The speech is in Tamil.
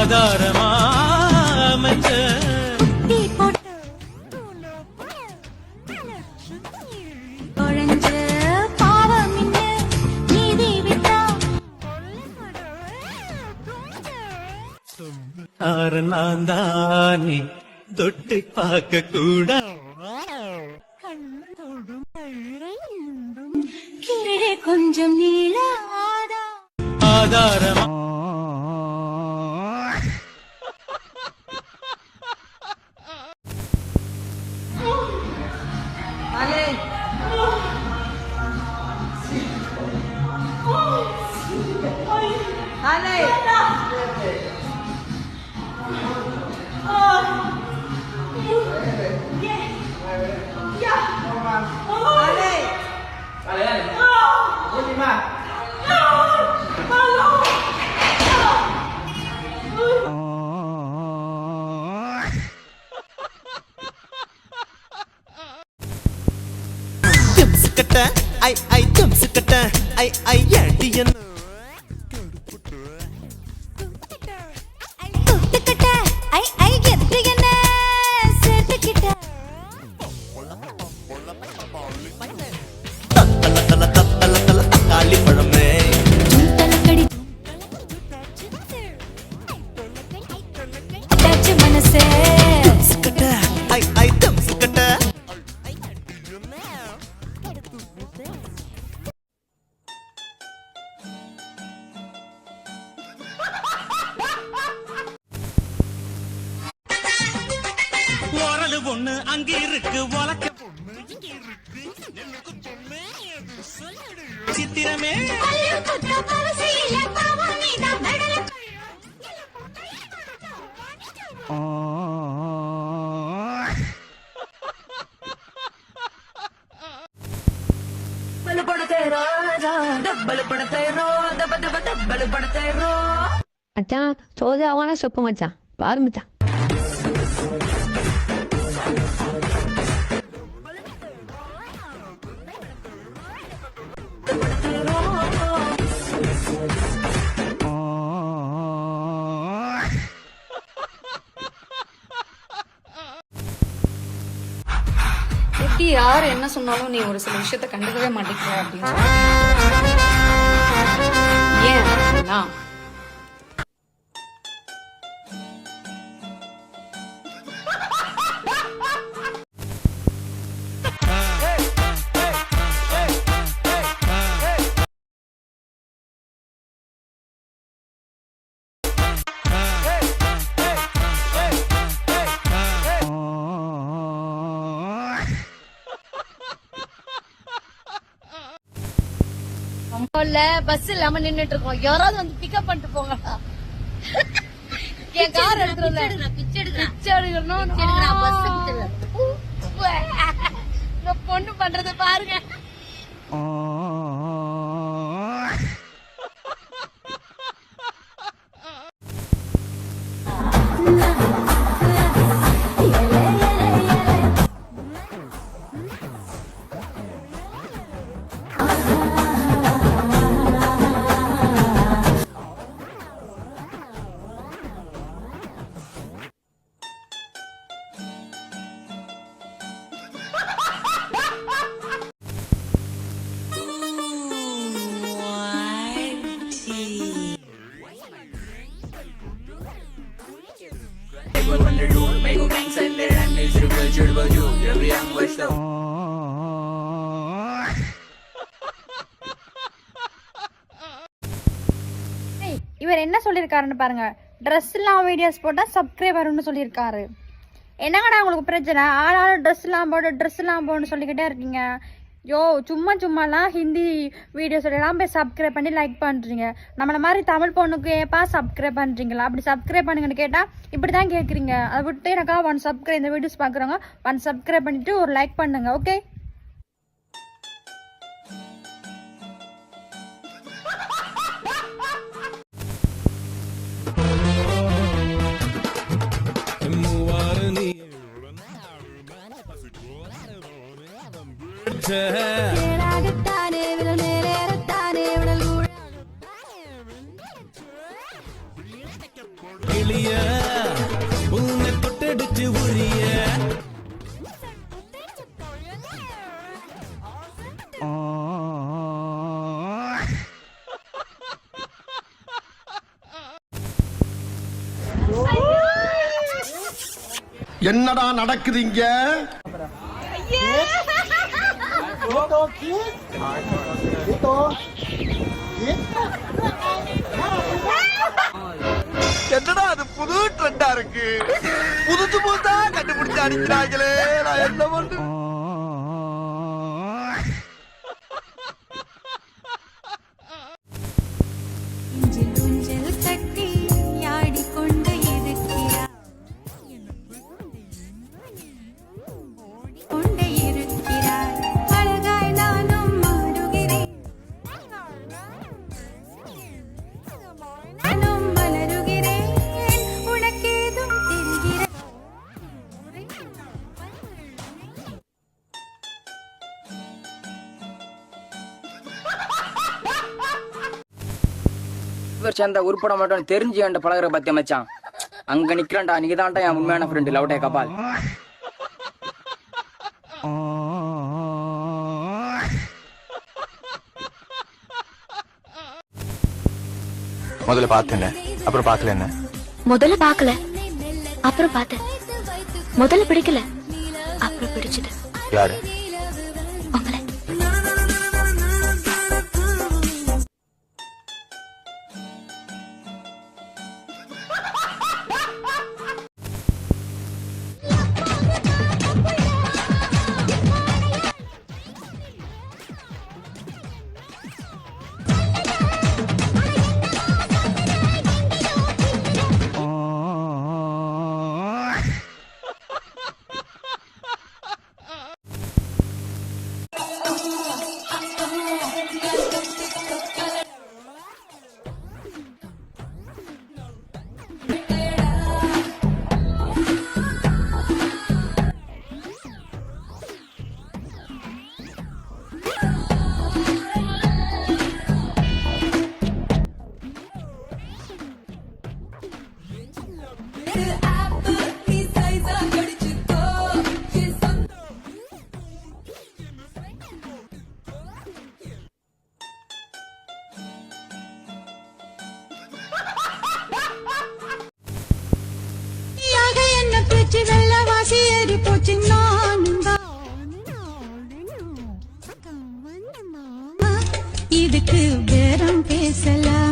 ஆதாரமா அமைச்ச. நான் தானே தொட்டு பார்க்க கூட. கொஞ்சம் நீளாதா ஆதாரமா கட்ட ஐ ஐ தம்சு கட்ட ஐ ஐ ஏண்டி என்ன தொட்டுக்கிட்ட ஓரது பொண்ணு அங்க இருக்கு உலக்க சித்திரமே. மச்சான் சோதாவான சொப்பு மச்சான். பாரு மச்சான். எப்படி யார் என்ன சொன்னாலும் நீ ஒரு சில விஷயத்த கண்டுக்கவே மாட்டேங்கிற அப்படின்னு சொல்லி. ஏன் இல்ல பஸ் இல்லாம நின்னுட்டு இருக்கோம் யாராவது வந்து பிக்கப் பண்ணிட்டு போங்கடா. என் கார் எடுத்துருந்தேன் பிச்சை எடுக்கணும் இந்த பொண்ணு பண்றத பாருங்க. சொல்லியிருக்காருன்னு பாருங்க. ட்ரெஸ் வீடியோஸ் போட்டால் சப்ஸ்கிரைபர்னு சொல்லியிருக்காரு என்னங்கடா உங்களுக்கு பிரச்சனை? ஆளாலும் ட்ரெஸ் இல்லாமல் போட்டு ட்ரெஸ் இல்லாமல் போடுன்னு சொல்லிக்கிட்டே இருக்கீங்க. யோ சும்மா சும்மாலாம் ஹிந்தி வீடியோஸ் எல்லாம் போய் சப்ஸ்கிரைப் பண்ணி லைக் பண்ணுறீங்க நம்மளை மாதிரி தமிழ் பொண்ணுக்கு ஏப்பா சப்ஸ்கிரைப் பண்ணுறீங்களா அப்படி சப்ஸ்கிரைப் பண்ணுங்கன்னு கேட்டால் இப்படி தான் கேட்குறீங்க அதை விட்டு எனக்கா ஒன் சப்ஸ்கிரைப் இந்த வீடியோஸ் பார்க்குறவங்க ஒன் சப்ஸ்கிரைப் பண்ணிவிட்டு ஒரு லைக் பண்ணுங்க ஓகே கிளிய உன்னை தொட்டடிச்சு உரிய. என்னடா Dito, kid. என்னடா அது புது ட்ரெண்டா இருக்கு புதுசு புதுசா கண்டுபிடிச்சு அடிக்கிறாங்களே நான் என்ன பண்ணு இவர் சேர்ந்த உருப்பட மாட்டோம் தெரிஞ்சு என்கிட்ட பழகுற பத்திய மச்சான்? அங்க நிக்கிறான்டா நீதான்டா என் உண்மையான ஃப்ரெண்டு லவ்டே கபால். முதல்ல பார்த்தேன் அப்புறம் பார்க்கல என்ன முதல்ல பார்க்கல அப்புறம் பார்த்தேன். முதல்ல பிடிக்கல அப்புறம் பிடிச்சது. யாரு? இதுக்கு பேரம் பேசலாம்.